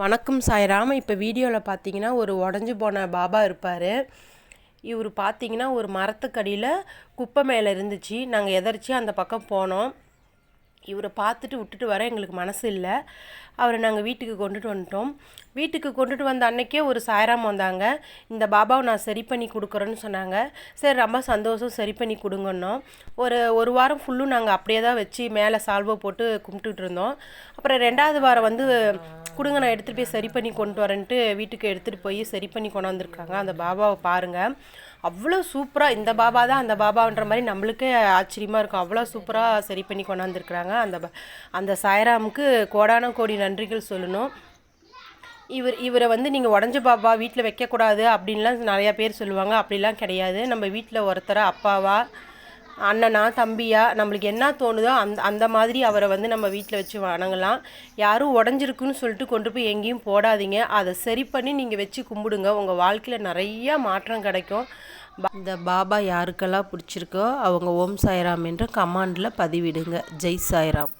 வணக்கம் சாய்ராம். இப்போ வீடியோவில் பார்த்தீங்கன்னா ஒரு உடஞ்சி போன பாபா இருப்பார். இவர் பார்த்தீங்கன்னா ஒரு மரத்துக்கடியில் குப்பை மேலே இருந்துச்சு. நாங்கள் எதர்ச்சியாக அந்த பக்கம் போனோம். இவரை பார்த்துட்டு விட்டுட்டு வர எங்களுக்கு மனசு இல்லை. அவரை நாங்கள் வீட்டுக்கு கொண்டுட்டு வந்துட்டோம். வீட்டுக்கு கொண்டுட்டு வந்த அன்னைக்கே ஒரு சாயராம் வந்தாங்க. இந்த பாபாவை நான் சரி பண்ணி கொடுக்குறேன்னு சொன்னாங்க. சரி ரொம்ப சந்தோஷம். சரி பண்ணி கொடுங்கன்னோம் ஒரு ஒரு வாரம் ஃபுல்லும் நாங்கள் அப்படியே தான் வச்சு மேலே சால்வை போட்டு கும்பிட்டுட்டு இருந்தோம். அப்புறம் ரெண்டாவது வாரம் வந்து கொடுங்க நான் எடுத்துகிட்டு போய் சரி பண்ணி கொண்டு வரேன்ட்டு வீட்டுக்கு எடுத்துகிட்டு போய் சரி பண்ணி கொண்டாந்துருக்காங்க. அந்த பாபாவை பாருங்கள் அவ்வளோ சூப்பராக இந்த பாபா தான் அந்த பாபான்ற மாதிரி நம்மளுக்கே ஆச்சரியமாக இருக்கும். அவ்வளோ சூப்பராக சரி பண்ணி கொண்டாந்துருக்குறாங்க. அந்த அந்த சாயராமுக்கு கோடான கோடி நன்றிகள் சொல்லணும். இவர் இவரை வந்து நீங்கள் உடஞ்ச பாபா வீட்டில் வைக்கக்கூடாது அப்படின்லாம் நிறையா பேர் சொல்லுவாங்க. அப்படிலாம் கிடையாது. நம்ம வீட்டில் ஒருத்தரை அப்பாவா அண்ணனா தம்பியா நம்மளுக்கு என்ன தோணுதோ அந்த அந்த மாதிரி அவரை வந்து நம்ம வீட்டில் வச்சு வணங்கலாம். யாரும் உடஞ்சிருக்குன்னு சொல்லிட்டு கொண்டு போய் எங்கேயும் போடாதீங்க. அதை சரி பண்ணி நீங்கள் வச்சு கும்பிடுங்க. உங்கள் வாழ்க்கையில் நிறையா மாற்றம் கிடைக்கும். இந்த பாபா யாருக்கெல்லாம் பிடிச்சிருக்கோ அவங்க ஓம் சாய்ராம் என்ற கமாண்டில் பதிவிடுங்க. ஜெய் சாய்ராம்.